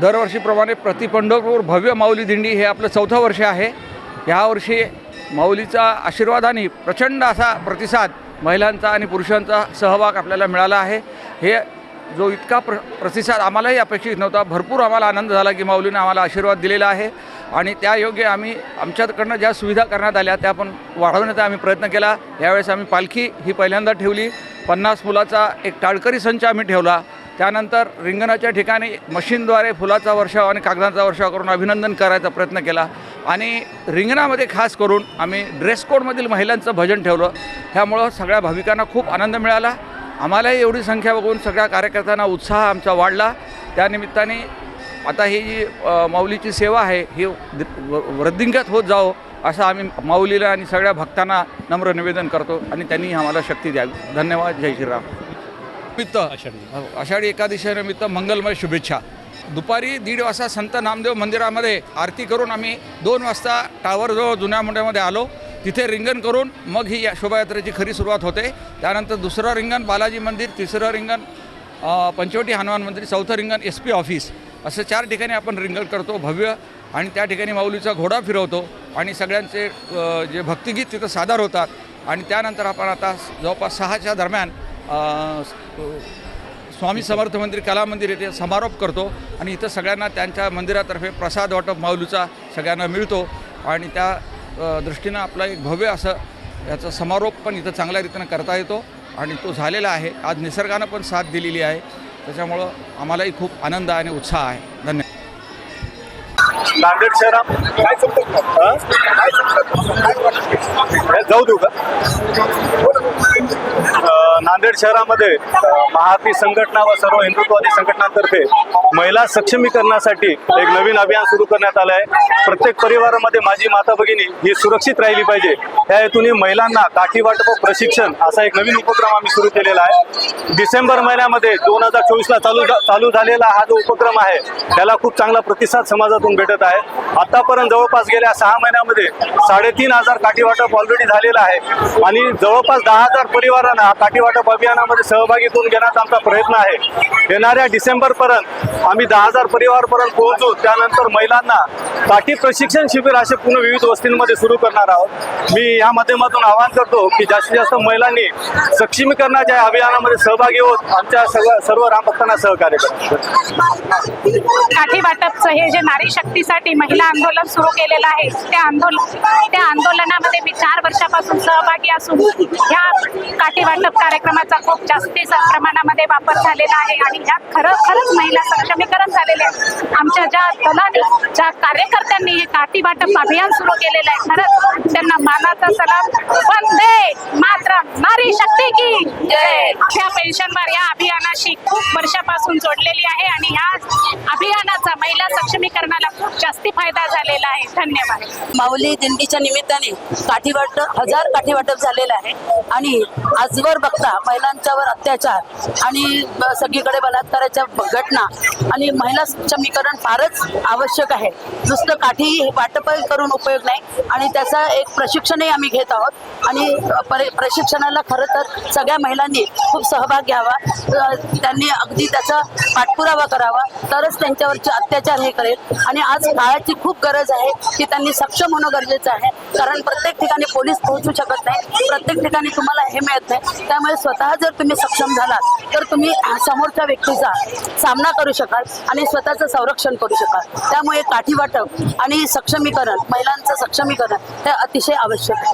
दरवर्षीप्रमाणे प्रतिपंढरपूर भव्य माऊली दिंडी हे आपलं चौथं वर्ष आहे. ह्यावर्षी माऊलीचा आशीर्वादाने प्रचंड असा प्रतिसाद महिलांचा आणि पुरुषांचा सहभाग आपल्याला मिळाला आहे. हे जो इतका प्र प्रतिसाद आम्हालाही अपेक्षित नव्हता. भरपूर आम्हाला आनंद झाला की माऊलीनं आम्हाला आशीर्वाद दिलेला आहे. आणि त्या योग्य आम्ही आमच्याकडनं ज्या सुविधा करण्यात आल्या त्या पण वाढवण्याचा आम्ही प्रयत्न केला. यावेळेस आम्ही पालखी ही पहिल्यांदा ठेवली. पन्नास मुलाचा एक टाळकरी संच आम्ही ठेवला. त्यानंतर रिंगणाच्या ठिकाणी मशीनद्वारे फुलाचा वर्षाव आणि कागदाचा वर्षाव करून अभिनंदन करायचा प्रयत्न केला. आणि रिंगणामध्ये खास करून आम्ही ड्रेस कोडमधील महिलांचं भजन ठेवलं. ह्यामुळं सगळ्या भाविकांना खूप आनंद मिळाला. आम्हालाही एवढी संख्या बघून सगळ्या कार्यकर्त्यांना उत्साह आमचा वाढला. त्यानिमित्ताने आता ही जी माऊलीची सेवा आहे ही व- वृद्धिंगत होत जावो असं आम्ही माऊलीला आणि सगळ्या भक्तांना नम्र निवेदन करतो आणि त्यांनी आम्हाला शक्ती द्यावी. धन्यवाद. जय श्रीराम. निमित्त आषाढी एकादशीनिमित्त मंगलमय शुभेच्छा. दुपारी दीड वाजता संत नामदेव मंदिरामध्ये आरती करून आम्ही दोन वाजता टावरजवळ जुन्या मुंड्यामध्ये आलो. तिथे रिंगण करून मग ही या शोभायात्रेची खरी सुरुवात होते. त्यानंतर दुसरं रिंगण बालाजी मंदिर तिसरं रिंगण पंचवटी हनुमान मंदिर चौथं रिंगण एस पी ऑफिस. असं चार ठिकाणी आपण रिंगण करतो भव्य. आणि त्या ठिकाणी माऊलीचा घोडा फिरवतो. आणि सगळ्यांचे जे भक्तिगीत तिथं सादर होतात. आणि त्यानंतर आपण आता जवळपास सहाच्या दरम्यान स्वामी समर्थ मंदिर कला मंदिर येथे समारोप करतो आणि इथं सगळ्यांना त्यांच्या मंदिरातर्फे प्रसाद वाटप माऊलीचा सगळ्यांना मिळतो आणि त्या दृष्टीनं आपला एक भव्य असं याचा समारोप पण इथं चांगल्या रीतीनं करता येतो आणि तो झालेला आहे. आज निसर्गानं पण साथ दिलेली आहे. त्याच्यामुळं आम्हालाही खूप आनंद आणि उत्साह आहे. धन्यवाद नांदेड शहरात काय जाऊ देऊ का? नांदेड शहरामध्ये महाती संघटना व सर्व हिंदुत्ववादी संघटनातर्फे महिला सक्षमीकरणासाठी एक नवीन अभियान सुरू करण्यात आलं आहे. प्रत्येक परिवारामध्ये माझी माता भगिनी ही सुरक्षित राहिली पाहिजे. त्या हेतून महिलांना काठी वाटप व प्रशिक्षण असा एक नवीन उपक्रम आम्ही सुरू केलेला आहे. डिसेंबर महिन्यामध्ये दोन हजार चोवीसला चालू चालू झालेला हा जो उपक्रम आहे त्याला खूप चांगला प्रतिसाद समाजातून भेटत आहे. आतापर्यंत जवळपास गेल्या सहा महिन्यामध्ये साडेतीन हजार काठी वाटप ऑलरेडी झालेलं आहे. आणि जवळपास दहा हजार परिवारांना काठीवाटप अभियानामध्ये सहभागी करून घेण्याचा आमचा प्रयत्न आहे. येणाऱ्या डिसेंबरपर्यंत आम्ही दहा हजार परिवारपर्यंत पोहोचू. त्यानंतर महिलांना काठी प्रशिक्षण शिबिर असे पूर्ण विविध वस्तींमध्ये सुरू करणार आहोत. मी या माध्यमातून आवाहन करतो की जास्तीत जास्त महिलांनी सक्षमीकरणाच्या या अभियानामध्ये सहभागी होत आमच्या सर्व सर्व रामभक्तांना सहकार्य करतो काठी वाटपचं हे जे नारी शक्तीसाठी महिला आंदोलन सुरू केलेलं आहे त्या आंदोलन त्या आंदोलनामध्ये मी चार वर्षापासून सहभागी असून ह्या काठी वाटप कार्यक्रमाचा खूप जास्ती प्रमाणामध्ये वापर झालेला आहे आणि ह्यात खरं खरंच महिला सक्षमीकरण झालेले आहे आमच्या ज्या दलाने ज्या कार्यकर्त्यांनी हे काठी वाटप अभियान सुरू केलेलं आहे खरंच त्यांना मानाचा सलाम. वंदे मात्र नारी शक्ती की. ह्या पेन्शनवर या अभियानाशी खूप वर्षापासून जोडलेली आहे आणि ह्या अभियानाचा महिला सक्षमीकरणाला खूप जास्ती फायदा झालेला आहे. धन्यवाद. माऊली दिंडीच्या निमित्ताने काठीवाट हजार काठीवाटप झालेलं आहे. आणि आजवर बघता महिलांच्यावर अत्याचार आणि सगळीकडे बलात्काराच्या घटना आणि महिला सक्षमीकरण फारच आवश्यक आहे. नुसतं काठी वाटप करून उपयोग नाही आणि त्याचा एक प्रशिक्षणही आम्ही घेत आहोत. आणि प्रशिक्षणाला खरं तर सगळ्या महिला महिलांनी खूप सहभाग घ्यावा. त्यांनी अगदी त्याचा पाठपुरावा करावा. तरच त्यांच्यावरचे अत्याचार हे करेल. आणि आज काळाची खूप गरज आहे की त्यांनी सक्षम होणं गरजेचं आहे. कारण प्रत्येक ठिकाणी पोलीस पोहोचू शकत नाही. प्रत्येक ठिकाणी तुम्हाला हे मिळत नाही. त्यामुळे स्वतः जर तुम्ही सक्षम झालात तर तुम्ही समोरच्या व्यक्तीचा सामना करू शकाल आणि स्वतःचं संरक्षण करू शकाल. त्यामुळे काठी वाटप आणि सक्षमीकरण महिलांचं सक्षमीकरण हे अतिशय आवश्यक आहे.